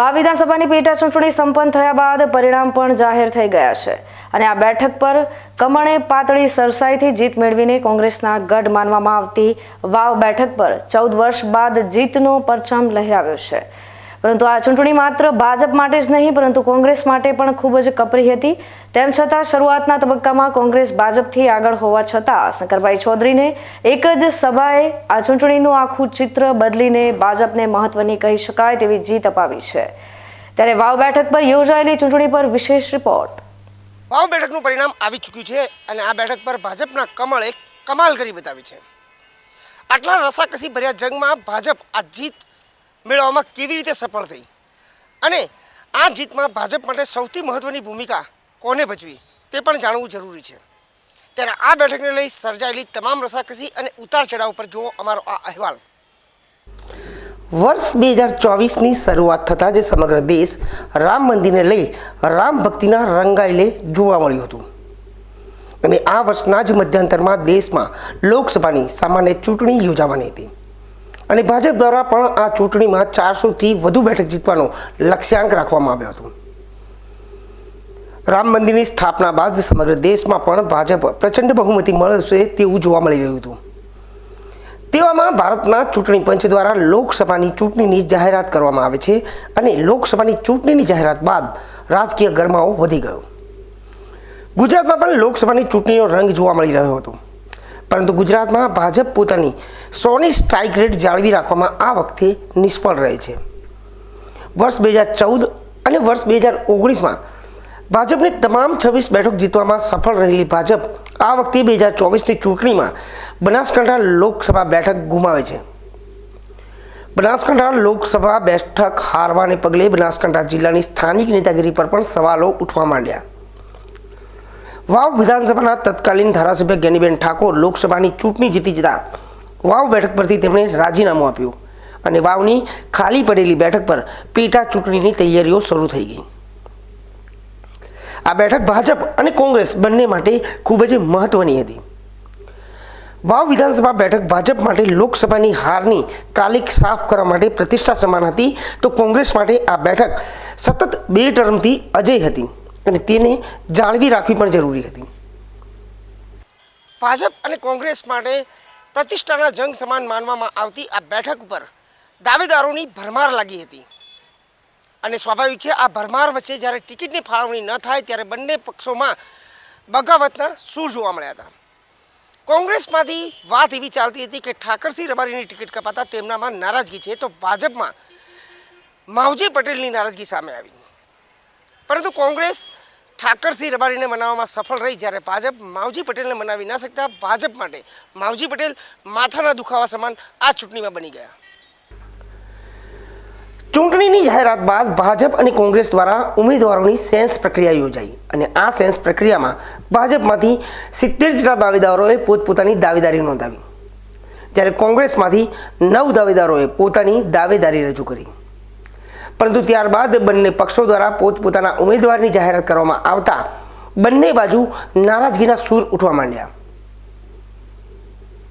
વાવ વિધાનસભાની પેટા ચૂંટણી સંપન્ન થયા બાદ પરિણામ પણ જાહેર થઈ ગયા છે. અને આ બેઠક પર કમણે પાતળી સરસાઈથી જીત મેળવીને કોંગ્રેસના ગઢ માનવામાં આવતી વાવ બેઠક પર ચૌદ વર્ષ બાદ જીતનો પરચમ લહેરાવ્યો છે. પરંતુ આ ચૂંટણી માત્ર ભાજપ માટે જ નહીં, પરંતુ કોંગ્રેસ માટે પણ ખૂબ જ કપરી હતી. તેમ છતાં શરૂઆતના તબક્કામાં કોંગ્રેસ ભાજપથી આગળ હોવા છતાં શંકરભાઈ ચૌધરીને એક જ સભાએ આ ચૂંટણીનું આખું ચિત્ર બદલીને ભાજપને મહત્વની કહી શકાય તેવી જીત અપાવી છે. ત્યારે વાવ બેઠક પર યોજાયેલી ચૂંટણી પર વિશેષ રિપોર્ટ. વાવ બેઠકનું પરિણામ આવી ચૂક્યું છે અને આ બેઠક પર ભાજપના કમળ એક કમાલ કરી બતાવી છે. આટલા રસાકસી ભર્યા જંગમાં ભાજપ આ જીત મેળવવામાં કેવી રીતે સફળ થઈ? અને આ જીતમાં ભાજપ માટે સૌથી મહત્ત્વની ભૂમિકા કોને ભજવી? તે પણ જાણવું જરૂરી છે. ત્યારે આ બેઠકને લઈ સર્જાયેલી તમામ રસાકસી અને ઉતાર ચઢાવ પર જુઓ અમારો આ અહેવાલ. વર્ષ બે હજાર ચોવીસની શરૂઆત થતાં જ સમગ્ર દેશ રામ મંદિરને લઈ રામ ભક્તિના રંગાયેલે જોવા મળ્યું હતું. અને આ વર્ષના જ મધ્યાંતરમાં દેશમાં લોકસભાની સામાન્ય ચૂંટણી યોજાવાની હતી. અને ભાજપ દ્વારા પણ આ ચૂંટણીમાં ચારસોથી વધુ બેઠક જીતવાનો લક્ષ્યાંક રાખવામાં આવ્યો હતો. રામ મંદિરની સ્થાપના બાદ સમગ્ર દેશમાં પણ ભાજપ પ્રચંડ બહુમતી મળશે તેવું જોવા મળી રહ્યું હતું. તેવામાં ભારતના ચૂંટણી પંચ દ્વારા લોકસભાની ચૂંટણીની જાહેરાત કરવામાં આવે છે અને લોકસભાની ચૂંટણીની જાહેરાત બાદ રાજકીય ગરમાવો વધી ગયો. ગુજરાતમાં પણ લોકસભાની ચૂંટણીનો રંગ જોવા મળી રહ્યો હતો. પરંતુ ગુજરાતમાં ભાજપ પોતાની સોની સ્ટ્રાઇક રેટ જાળવી રાખવામાં આ વખતે નિષ્ફળ રહે છે. વર્ષ બે હજાર ચૌદ અને વર્ષ બે હજાર ઓગણીસમાં ભાજપની તમામ છવ્વીસ બેઠક જીતવામાં સફળ રહેલી ભાજપ આ વખતે બે હજાર ચોવીસની ચૂંટણીમાં બનાસકાંઠા લોકસભા બેઠક ગુમાવે છે. બનાસકાંઠા લોકસભા બેઠક હારવાને પગલે બનાસકાંઠા જિલ્લાની સ્થાનિક નેતાગીરી પર પણ સવાલો ઉઠવા માંડ્યા. વાવ વિધાનસભાના તત્કાલીન ધારાસભ્ય જ્ઞાનીબેન ઠાકોર લોકસભાની ચૂંટણી જીતી જતા વાવ બેઠક પરથી તેમણે રાજીનામું આપ્યું અને વાવની ખાલી પડેલી બેઠક પર પેટા ચૂંટણીની તૈયારીઓ શરૂ થઈ ગઈ. આ બેઠક ભાજપ અને કોંગ્રેસ બંને માટે ખૂબ જ મહત્વની હતી. વાવ વિધાનસભા બેઠક ભાજપ માટે લોકસભાની હારની કાલિક સાફ કરવા માટે પ્રતિષ્ઠા સમાન હતી તો કોંગ્રેસ માટે આ બેઠક સતત બે ટર્મથી અજય હતી. અને તેને જાળવી રાખવી પણ જરૂરી હતી. ભાજપ અને કોંગ્રેસ માટે પ્રતિષ્ઠાના જંગ સમાન માનવામાં આવતી આ બેઠક ઉપર દાવેદારોની ભરમાર લાગી હતી. અને સ્વાભાવિક છે, આ ભરમાર વચ્ચે જ્યારે ટિકિટની ફાળવણી ન થાય ત્યારે બંને પક્ષોમાં બગાવતના સૂર જોવા મળ્યા હતા. કોંગ્રેસમાંથી વાત એવી ચાલતી હતી કે ઠાકરસિંહ રબારીની ટિકિટ કપાતા તેમનામાં નારાજગી છે, તો ભાજપમાં માવજી પટેલની નારાજગી સામે આવી. પરંતુ કોંગ્રેસ ઠાકરસિંહ રબારીને મનાવવામાં સફળ રહી જ્યારે ભાજપ માવજી પટેલને મનાવી ન શકતા ભાજપ માટે માવજી પટેલ માથાના દુખાવા સમાન આ ચૂંટણીમાં બની ગયા. ચૂંટણીની જાહેરાત બાદ ભાજપ અને કોંગ્રેસ દ્વારા ઉમેદવારોની સેન્સ પ્રક્રિયા યોજાઈ અને આ સેન્સ પ્રક્રિયામાં ભાજપમાંથી સિત્તેર જેટલા દાવેદારોએ પોતપોતાની દાવેદારી નોંધાવી. જ્યારે કોંગ્રેસમાંથી નવ દાવેદારોએ પોતાની દાવેદારી રજૂ કરી. પરંતુ ત્યારબાદ બંને પક્ષો દ્વારા પોતપોતાના ઉમેદવારની જાહેરાત કરવામાં આવતા બંને બાજુ નારાજગીના સૂર ઉઠવા માંડ્યા.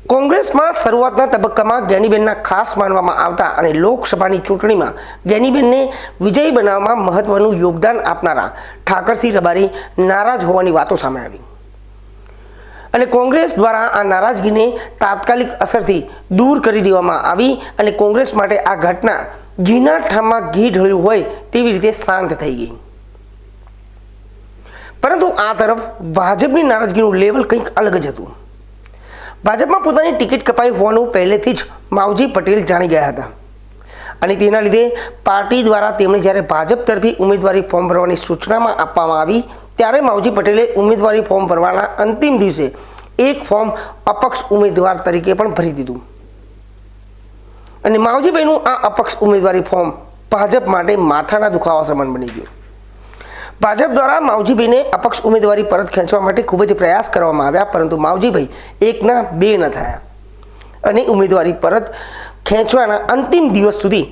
કોંગ્રેસમાં શરૂઆતના તબક્કામાં જ્ઞાનીબેનના ખાસ માનવામાં આવતા અને લોકસભાની ચૂંટણીમાં જ્ઞાનીબેનને વિજયી બનાવવામાં મહત્વનું યોગદાન આપનારા ઠાકરસિંહ રબારી નારાજ હોવાની વાતો સામે આવી. અને કોંગ્રેસ દ્વારા આ નારાજગીને તાત્કાલિક અસરથી દૂર કરી દેવામાં આવી અને કોંગ્રેસ માટે આ ઘટના ઘીના ઠામમાં ઘી ઢળ્યું હોય તેવી રીતે શાંત થઈ ગઈ. પરંતુ આ તરફ ભાજપની નારાજગીનું લેવલ કંઈક અલગ જ હતું. ભાજપમાં પોતાની ટિકિટ કપાઈ હોવાનું પહેલેથી જ માવજી પટેલ જાણી ગયા હતા. અને તેના લીધે પાર્ટી દ્વારા તેમણે જ્યારે ભાજપ તરફી ઉમેદવારી ફોર્મ ભરવાની સૂચનામાં આપવામાં આવી, ત્યારે માવજી પટેલે ઉમેદવારી ફોર્મ ભરવાના અંતિમ દિવસે એક ફોર્મ અપક્ષ ઉમેદવાર તરીકે પણ ભરી દીધું. અને માવજીભાઈનું આ અપક્ષ ઉમેદવારી ફોર્મ ભાજપ માટે માથાના દુખાવા સમાન બની ગયું. ભાજપ દ્વારા માવજીભાઈને અપક્ષ ઉમેદવારી પરત ખેંચવા માટે ખૂબ જ પ્રયાસ કરવામાં આવ્યા, પરંતુ માવજીભાઈ એકના બે ન થયા. અને ઉમેદવારી પરત ખેંચવાના અંતિમ દિવસ સુધી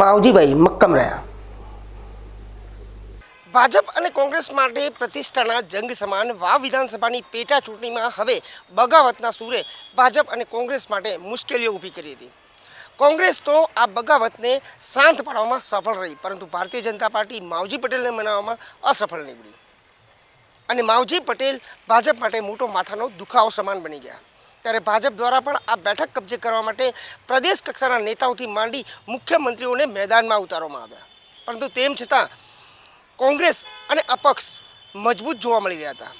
માવજીભાઈ મક્કમ રહ્યા. ભાજપ અને કોંગ્રેસ માટે પ્રતિષ્ઠાના જંગ સમાન વાવ વિધાનસભાની પેટા ચૂંટણીમાં હવે બગાવતના સૂરે ભાજપ અને કોંગ્રેસ માટે મુશ્કેલીઓ ઊભી કરી હતી. કોંગ્રેસ તો આ બગાવતને શાંત પાડવામાં સફળ રહી, પરંતુ ભારતીય જનતા પાર્ટી માવજી પટેલને મનાવવામાં અસફળ નીવડી. અને માવજી પટેલ ભાજપ માટે મોટો માથાનો દુખાવો સમાન બની ગયા. ત્યારે ભાજપ દ્વારા પણ આ બેઠક કબજે કરવા માટે પ્રદેશ કક્ષાના નેતાઓથી માંડી મુખ્યમંત્રીઓને મેદાનમાં ઉતારવામાં આવ્યા. પરંતુ તેમ છતાં કોંગ્રેસ અને અપક્ષ મજબૂત જોવા મળી રહ્યા હતા.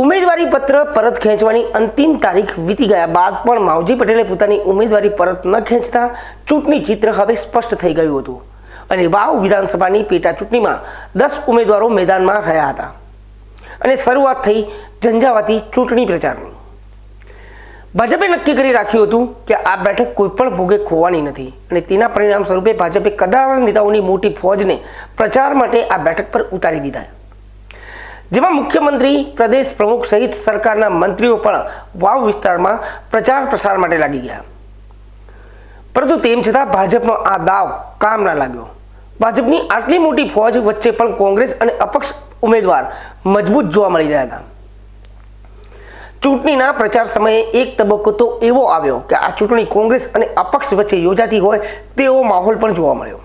ઉમેદવારી પત્ર પરત ખેંચવાની અંતિમ તારીખ વીતી ગયા બાદ પણ માવજી પટેલે પોતાની ઉમેદવારી પરત ન ખેંચતા ચૂંટણી ચિત્ર હવે સ્પષ્ટ થઈ ગયું હતું. અને વાવ વિધાનસભાની પેટા ચૂંટણીમાં દસ ઉમેદવારો મેદાનમાં રહ્યા હતા. અને શરૂઆત થઈ ઝંઝાવાતી ચૂંટણી પ્રચારની. ભાજપે નક્કી કરી રાખ્યું હતું કે આ બેઠક કોઈપણ ભોગે ખોવાની નથી. અને તેના પરિણામ સ્વરૂપે ભાજપે કદાવર નેતાઓની મોટી ફોજને પ્રચાર માટે આ બેઠક પર ઉતારી દીધા. જેમાં મુખ્યમંત્રી, પ્રદેશ પ્રમુખ સહિત સરકારના મંત્રીઓ પણ વાવ વિસ્તારમાં પ્રચાર પ્રસાર માટે લાગી ગયા. પરંતુ તેમ છતાં ભાજપનો આ દાવ કામ ના લાગ્યો. ભાજપની આટલી મોટી ફોજ વચ્ચે પણ કોંગ્રેસ અને અપક્ષ ઉમેદવાર મજબૂત જોવા મળી રહ્યા હતા. ચૂંટણીના પ્રચાર સમયે એક તબક્કો તો એવો આવ્યો કે આ ચૂંટણી કોંગ્રેસ અને અપક્ષ વચ્ચે યોજાતી હોય તેવો માહોલ પણ જોવા મળ્યો.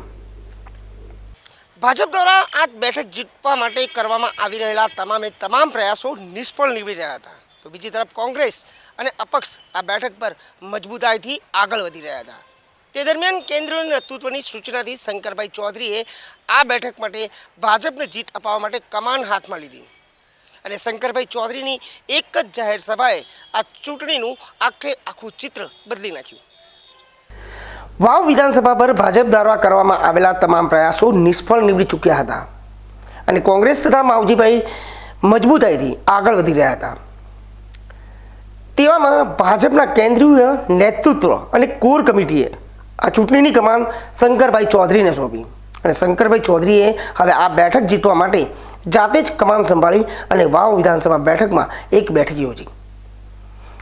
ભાજપ દ્વારા આ બેઠક જીતવા માટે કરવામાં આવી રહેલા તમામે તમામ પ્રયાસો નિષ્ફળ નીવડી રહ્યા હતા. તો બીજી તરફ કોંગ્રેસ અને અપક્ષ આ બેઠક પર મજબૂતાઈથી આગળ વધી રહ્યા હતા. તે દરમિયાન કેન્દ્રીય નેતૃત્વની સૂચનાથી શંકરભાઈ ચૌધરીએ આ બેઠક માટે ભાજપને જીત અપાવવા માટે કમાન હાથમાં લીધી. અને શંકરભાઈ ચૌધરીની એક જ જાહેર સભાએ આ ચૂંટણીનું આખે આખું ચિત્ર બદલી નાખ્યું. વાવ વિધાનસભા પર ભાજપ દ્વારા કરવામાં આવેલા તમામ પ્રયાસો નિષ્ફળ નીવડી ચૂક્યા હતા. અને કોંગ્રેસ તથા માવજીભાઈ મજબૂતાઈથી આગળ વધી રહ્યા હતા. તેવામાં ભાજપના કેન્દ્રીય નેતૃત્વ અને કોર કમિટીએ આ ચૂંટણીની કમાન શંકરભાઈ ચૌધરીને સોંપી. અને શંકરભાઈ ચૌધરીએ હવે આ બેઠક જીતવા માટે જાતે જ કમાન સંભાળી અને વાવ વિધાનસભા બેઠકમાં એક બેઠક યોજી.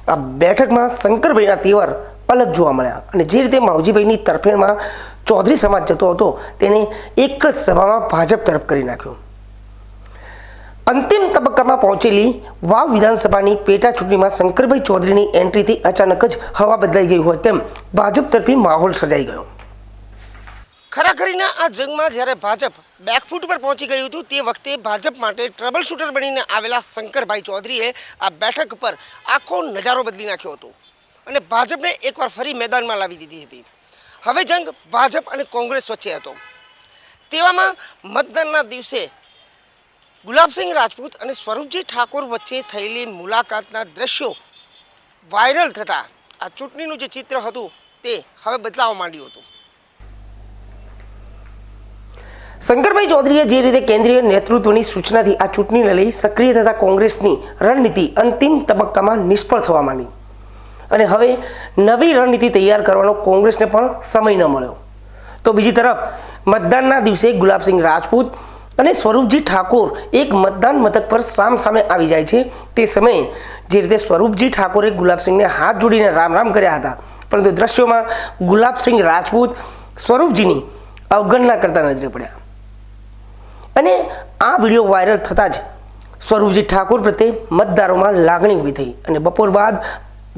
આ બેઠકમાં શંકરભાઈના તેવર અલગ જોવા મળ્યા. અને જે રીતે માવજીભાઈની તરફેણમાં ચૌધરી સમાજ જતો હતો, તેને એક જ સભામાં ભાજપ તરફ કરી નાખ્યો. અંતિમ તબક્કામાં પહોંચેલી વાવ વિધાનસભાની પેટા ચૂંટણીમાં શંકરભાઈ ચૌધરીની એન્ટ્રીથી અચાનક જ હવા બદલાઈ ગઈ હોય તેમ ભાજપ તરફી માહોલ સર્જાઈ ગયો. ખરાખરીના આ જંગમાં જ્યારે ભાજપ બેકફૂટ પર પહોંચી ગયું હતું, તે વખતે ભાજપ માટે ટ્રબલ શૂટર બનીને આવેલા શંકરભાઈ ચૌધરીએ આ બેઠક પર આખો નજારો બદલી નાખ્યો હતો. અને ભાજપને એકવાર ફરી મેદાનમાં લાવી દીધી હતી. હવે જંગ ભાજપ અને કોંગ્રેસ વચ્ચે હતો. તેવામાં મતદાનના દિવસે ગુલાબસિંહ રાજપૂત અને સ્વરૂપજી ઠાકોર વચ્ચે થયેલી મુલાકાતના દ્રશ્યો વાયરલ થતાં આ ચૂંટણીનું જે ચિત્ર હતું તે હવે બદલાવા માંડ્યું હતું. શંકરભાઈ ચૌધરીએ જે રીતે કેન્દ્રીય નેતૃત્વની સૂચનાથી આ ચૂંટણીને લઈ સક્રિય થતા કોંગ્રેસની રણનીતિ અંતિમ તબક્કામાં નિષ્ફળ થવા માંડી. અને હવે નવી રણનીતિ તૈયાર કરવાનો કોંગ્રેસને પણ સમય ન મળ્યો. તો બીજી તરફ, મતદાનના દિવસે ગુલાબસિંહ રાજપૂત અને સ્વરૂપજી ઠાકોર એક મતદાન મથક પર સામ સામે આવી જાય છે. તે સમયે જે રીતે સ્વરૂપજી ઠાકોરે ગુલાબસિંહને હાથ જોડીને રામ રામ કર્યા હતા. પરંતુ દ્રશ્યોમાં ગુલાબસિંહ રાજપૂત સ્વરૂપજીની અવગણના કરતા નજરે પડ્યા. અને આ વીડિયો વાયરલ થતાં જ સ્વરૂપજી ઠાકોર પ્રત્યે મતદારોમાં લાગણી ઊભી થઈ અને બપોર બાદ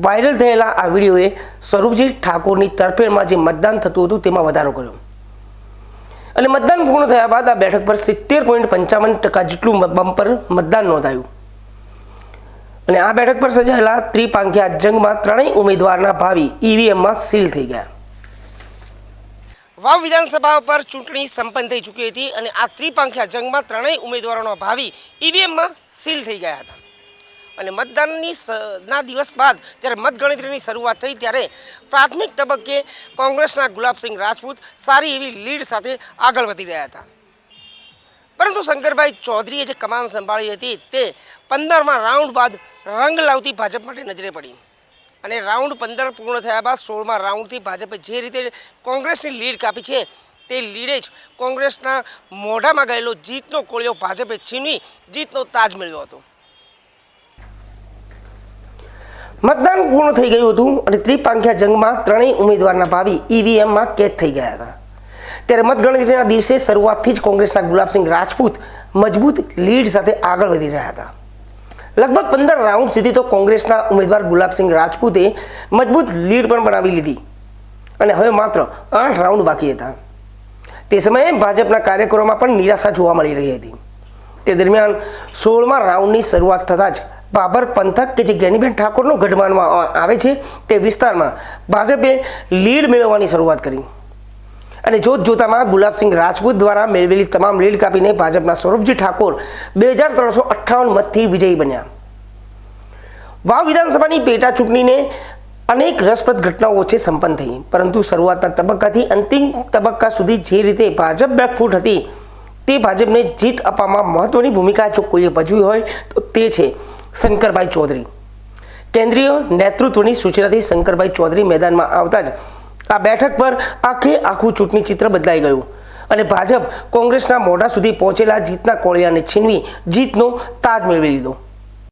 વાયરલ થયેલા આ વિડીયોએ સ્વરૂપજી ઠાકોરની તરફેણમાં જે મતદાન થતું હતું તેમાં વધારો કર્યો. અને મતદાન પૂર્ણ થયા બાદ આ બેઠક પર સિત્તેર પોઈન્ટ પંચાવન ટકા જેટલું બમ્પર મતદાન નોંધાયું. અને આ બેઠક પર સજાયેલા ત્રિપાંખ્યા જંગમાં ત્રણેય ઉમેદવારના ભાવિ ઈવીએમમાં સીલ થઈ ગયા. વાવ વિધાનસભા પર ચૂંટણી સંપન્ન થઈ ચૂકી હતી અને આ ત્રિપાંખ્યા જંગમાં ત્રણેય ઉમેદવારોના ભાવિ ઈવીએમમાં સીલ થઈ ગયા હતા. અને મતદાનની ના દિવસ બાદ જ્યારે મતગણતરીની શરૂઆત થઈ ત્યારે પ્રાથમિક તબક્કે કોંગ્રેસના ગુલાબસિંહ રાજપૂત સારી એવી લીડ સાથે આગળ વધી રહ્યા હતા. પરંતુ શંકરભાઈ ચૌધરીએ જે કમાન સંભાળી હતી તે પંદરમાં રાઉન્ડ બાદ રંગ લાવતી ભાજપ માટે નજરે પડી. અને રાઉન્ડ પંદર પૂર્ણ થયા બાદ સોળમાં રાઉન્ડથી ભાજપે જે રીતે કોંગ્રેસની લીડ કાપી છે તે લીડે જ કોંગ્રેસના મોઢામાં ગયેલો જીતનો કોળિયો ભાજપે છીનવી જીતનો તાજ મેળવ્યો હતો. મતદાન પૂર્ણ થઈ ગયું હતું અને ત્રિપાંખ્યા જંગમાં ત્રણેય ઉમેદવારના ભાવિ ઈવીએમમાં કેદ થઈ ગયા હતા. ત્યારે મતગણતરીના દિવસે શરૂઆતથી જ કોંગ્રેસના ગુલાબસિંહ રાજપૂત મજબૂત લીડ સાથે આગળ વધી રહ્યા હતા. લગભગ પંદર રાઉન્ડ સુધી તો કોંગ્રેસના ઉમેદવાર ગુલાબસિંહ રાજપૂતે મજબૂત લીડ પણ બનાવી લીધી. અને હવે માત્ર આઠ રાઉન્ડ બાકી હતા. તે સમયે ભાજપના કાર્યકરોમાં પણ નિરાશા જોવા મળી રહી હતી. તે દરમિયાન સોળમા રાઉન્ડની શરૂઆત થતાં જ બાબર પંથક કે જે જ્ઞાનીબેન ઠાકોરનો ગઢ માનવામાં આવે છે તે વિસ્તારમાં ભાજપે લીડ મેળવવાની શરૂઆત કરી. અને જોત જોતામાં ગુલાબસિંહ રાજપૂત દ્વારા મેળવેલી તમામ લીડ કાપીને ભાજપના સૌરભજી ઠાકોર બે હજાર ત્રણસો અઠ્ઠાવન મતથી વિજયી બન્યા. વાવ વિધાનસભાની પેટા ચૂંટણીને અનેક રસપ્રદ ઘટનાઓ વચ્ચે સંપન્ન થઈ. પરંતુ શરૂઆતના તબક્કાથી અંતિમ તબક્કા સુધી જે રીતે ભાજપ બેકફૂટ હતી તે ભાજપને જીત અપાવવામાં મહત્વની ભૂમિકા જો કોઈએ ભજવી હોય તો તે છે. શંકરભાઈ ચૌધરી. કેન્દ્રીય નેતૃત્વની સૂચનાથી શંકરભાઈ ચૌધરી મેદાનમાં આવતા જ આ બેઠક પર આખે આખું ચૂંટણી ચિત્ર બદલાઈ ગયું. અને ભાજપ કોંગ્રેસના મોઢા સુધી પહોંચેલા જીતના કોળિયાને છીનવી જીતનો તાજ મેળવી લીધો.